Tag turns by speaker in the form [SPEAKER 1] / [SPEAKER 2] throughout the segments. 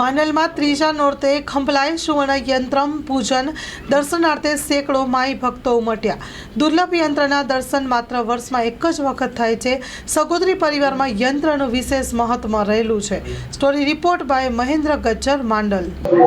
[SPEAKER 1] માંડલમાં ત્રીજા નોરતે ખંભલાય સુવર્ણ યંત્રમ પૂજન. દર્શનાર્થે સેંકડો માઈ ભક્તો ઉમટ્યા. દુર્લભ યંત્રના દર્શન માત્ર વર્ષમાં એક જ વખત થાય છે. સગોદરી પરિવારમાં યંત્રનું વિશેષ મહત્વ રહેલું છે. Story report by Mahendra Gajjar Mandal.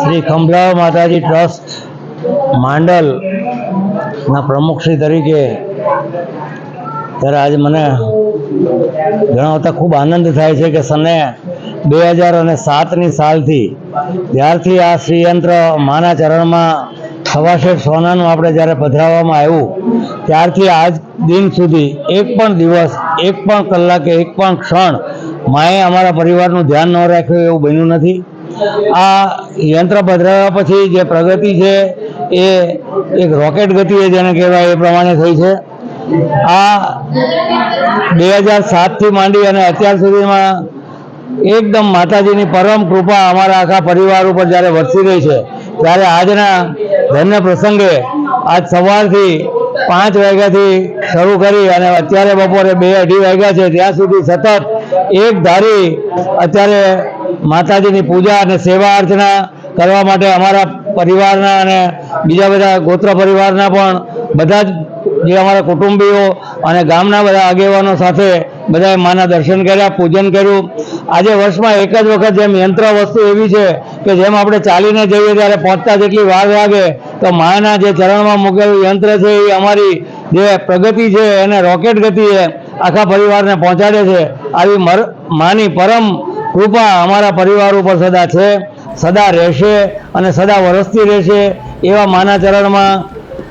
[SPEAKER 2] Shri Khambhlav Mataji trust Mandal ના પ્રમુખશ્રી તરીકે ત્યારે આજે મને જણાવતા ખૂબ આનંદ થાય છે કે સને બે હજાર અને સાતની સાલથી ત્યારથી આ શ્રીયંત્ર માના ચરણમાં સવાશેઠ સોનાનું આપણે જ્યારે પધરાવવામાં આવ્યું, ત્યારથી આજ દિન સુધી એક પણ દિવસ, એક પણ કલાકે, એક પણ ક્ષણ માએ અમારા પરિવારનું ધ્યાન ન રાખ્યું એવું બન્યું નથી. આ યંત્ર પધરાવ્યા પછી જે પ્રગતિ છે એ એક રોકેટ ગતિએ જેને કહેવાય એ પ્રમાણે થઈ છે. આ બે હજાર સાતથી માંડી અને અત્યાર સુધીમાં એકદમ માતાજીની પરમ કૃપા અમારા આખા પરિવાર ઉપર જ્યારે વરસી રહી છે, ત્યારે આજના ધન્ય પ્રસંગે આજ સવારથી પાંચ વાગ્યાથી શરૂ કરી અને અત્યારે બપોરે બે અઢી વાગ્યા છે, ત્યાં સુધી સતત એક ધારી અત્યારે માતાજીની પૂજા અને સેવા અર્ચના કરવા માટે અમારા પરિવારના અને બીજા બધા ગોત્ર પરિવારના પણ બધા જ જે અમારા કુટુંબીઓ અને ગામના બધા આગેવાનો સાથે બધાએ માના દર્શન કર્યા, પૂજન કર્યું. આજે વર્ષમાં એક જ વખત જેમ યંત્ર વસ્તુ એવી છે કે જેમ આપણે ચાલીને જઈએ ત્યારે પહોંચતા જેટલી વાર લાગે, તો માના જે ચરણમાં મૂકેલું યંત્ર છે એ અમારી જે પ્રગતિ છે, એને રોકેટ ગતિએ આખા પરિવારને પહોંચાડે છે. આવી મર, માની પરમ કૃપા અમારા પરિવાર ઉપર સદા છે, સદા રહેશે અને સદા વરસતી રહેશે એવા માના ચરણમાં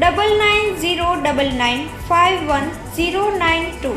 [SPEAKER 3] Double nine zero double nine five one zero nine two.